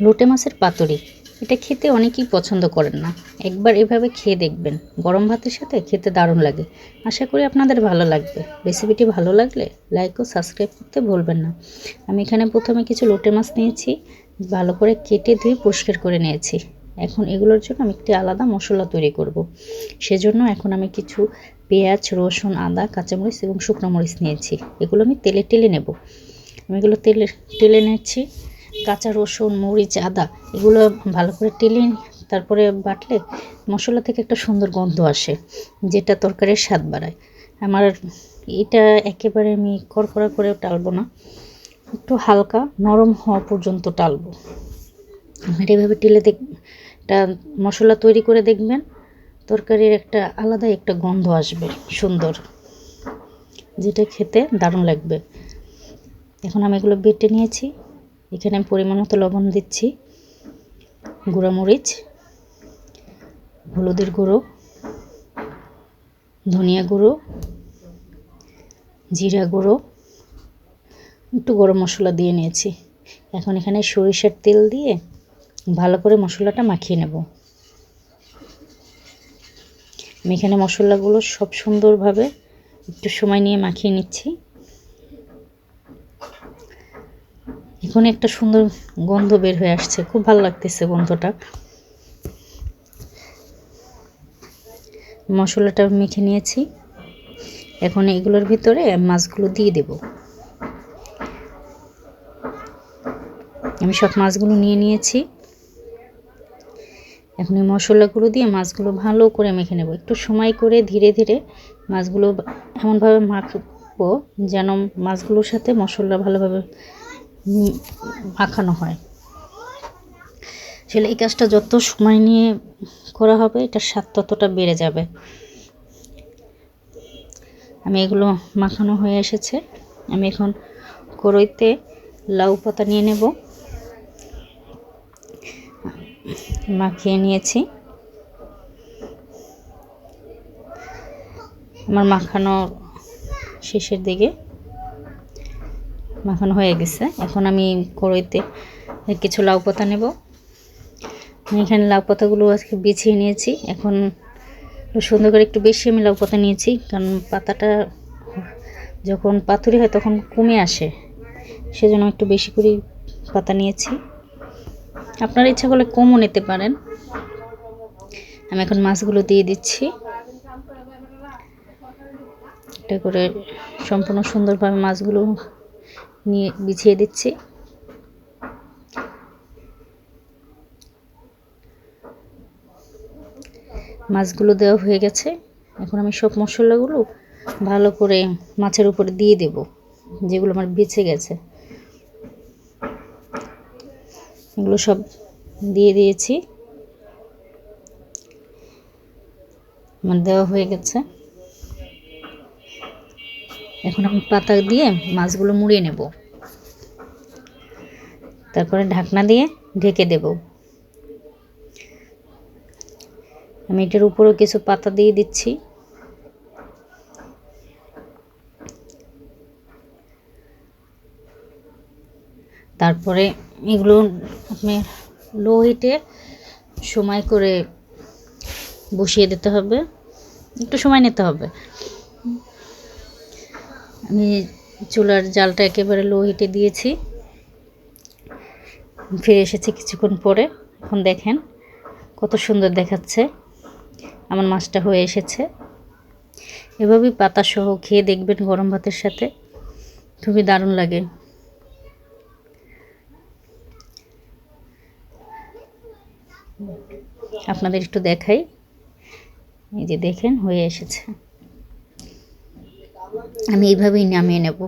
লোটে মাছের পাতুরি। এটা খেতে অনেকেই পছন্দ করেন না। একবার এভাবে খেয়ে দেখবেন। গরম ভাতের সাথে খেতে দারুণ লাগে। আশা করি আপনাদের ভালো লাগবে। রেসিপিটি ভালো লাগলে লাইক ও সাবস্ক্রাইব করতে ভুলবেন না। আমি এখানে প্রথমে কিছু লোটে মাছ নিয়েছি। ভালো করে কেটে ধুয়ে পরিষ্কার করে নিয়েছি। এখন এগুলোর জন্য আমি একটি আলাদা মশলা তৈরি করব। সেজন্য এখন আমি কিছু পেঁয়াজ, রসুন, আদা, কাঁচামরিচ এবং শুকনো মরিচ নিয়েছি। এগুলো আমি তেলে টেলে নেব। আমি এগুলো তেলে, টেলে নিচ্ছি কাঁচা রসুন, মরিচ, আদা, এগুলো ভালো করে টেলে তারপরে বাটলে মশলা থেকে একটা সুন্দর গন্ধ আসে, যেটা তরকারির স্বাদ বাড়ায়। আমার এটা একেবারে আমি কড়কড়া করে টালবো না, একটু হালকা নরম হওয়া পর্যন্ত টালবো। আর এভাবে টেলে দেখ, একটা মশলা তৈরি করে দেখবেন, তরকারির একটা আলাদা একটা গন্ধ আসবে, সুন্দর, যেটা খেতে দারুণ লাগবে। এখন আমি এগুলো বেটে নিয়েছি। এখানে আমি পরিমাণ মতো লবণ দিচ্ছি। গুঁড়ামরিচ, হলুদের গুঁড়ো, ধনিয়া গুঁড়ো, জিরা গুঁড়ো, একটু গরম মশলা দিয়ে নিয়েছি। এখন এখানে সরিষার তেল দিয়ে ভালো করে মশলাটা মাখিয়ে নেব। আমি এখানে মশলাগুলো সব সুন্দরভাবে একটু সময় নিয়ে মাখিয়ে নিচ্ছি। এখন একটা সুন্দর গন্ধ বের হয়ে আসছে। খুব ভালো লাগতেছে গন্ধটা। মশলাটা মেখে নিয়েছি। এখন এগুলোর ভিতরে মাছগুলো দিয়ে দেব। আমি সব মাছগুলো নিয়ে নিয়েছি। এখন এই মশলাগুলো দিয়ে মাছগুলো ভালো করে মেখে নেব। একটু সময় করে ধীরে ধীরে মাছগুলো এমনভাবে মাখবো যেন মাছগুলোর সাথে মশলা ভালোভাবে মাখানো হয়। আসলে এই কাজটা যত সময় নিয়ে করা হবে, এটার স্বাদ ততটা বেড়ে যাবে। আমি এগুলো মাখানো হয়ে এসেছে। আমি এখন কড়ইতে লাউ পাতা নিয়ে নেব। মাখিয়ে নিয়েছি। আমার মাখানোর শেষের দিকে মাখানো হয়ে গেছে। এখন আমি কড়াইতে কিছু লাউ পাতা নেব। এখানে লাউ পাতাগুলো আজকে বিছিয়ে নিয়েছি। এখন সুন্দর করে একটু বেশি আমি লাউ পাতা নিয়েছি, কারণ পাতাটা যখন পাথুরি হয় তখন কমে আসে। সেজন্য একটু বেশি করে পাতা নিয়েছি। আপনার ইচ্ছা করলে কমও নিতে পারেন। আমি এখন মাছগুলো দিয়ে দিচ্ছি। এটা করে সম্পূর্ণ সুন্দরভাবে মাছগুলো নিয়ে বিছিয়ে দিচ্ছি। মাছগুলো দেওয়া হয়ে গেছে। এখন আমি সব মশলাগুলো ভালো করে মাছের উপরে দিয়ে দেব, যেগুলো আমার বেঁচে গেছে। এগুলো সব দিয়ে দিয়েছি। আমার দেওয়া হয়ে গেছে। এখন আমি পাতা দিয়ে মাছগুলো মুড়িয়ে নেব। তারপরে ঢাকনা দিয়ে ঢেকে দেব। আমি এটার উপরেও কিছু পাতা দিয়ে দিচ্ছি। তারপরে এগুলো আপনি লো হিটে সময় করে বসিয়ে দিতে হবে। একটু সময় নিতে হবে। আমি চুলার জালটা একেবারে লো হিটে দিয়েছি। ফিরে এসেছি কিছুক্ষণ পরে। এখন দেখেন কত সুন্দর দেখাচ্ছে। আমার মাছটা হয়ে এসেছে। এভাবেই পাতা সহ খেয়ে দেখবেন গরম ভাতের সাথে। খুবই দারুণ লাগে। আপনাদের একটু দেখাই। এই যে দেখেন, হয়ে এসেছে। আমি এইভাবেই নামিয়ে নেব।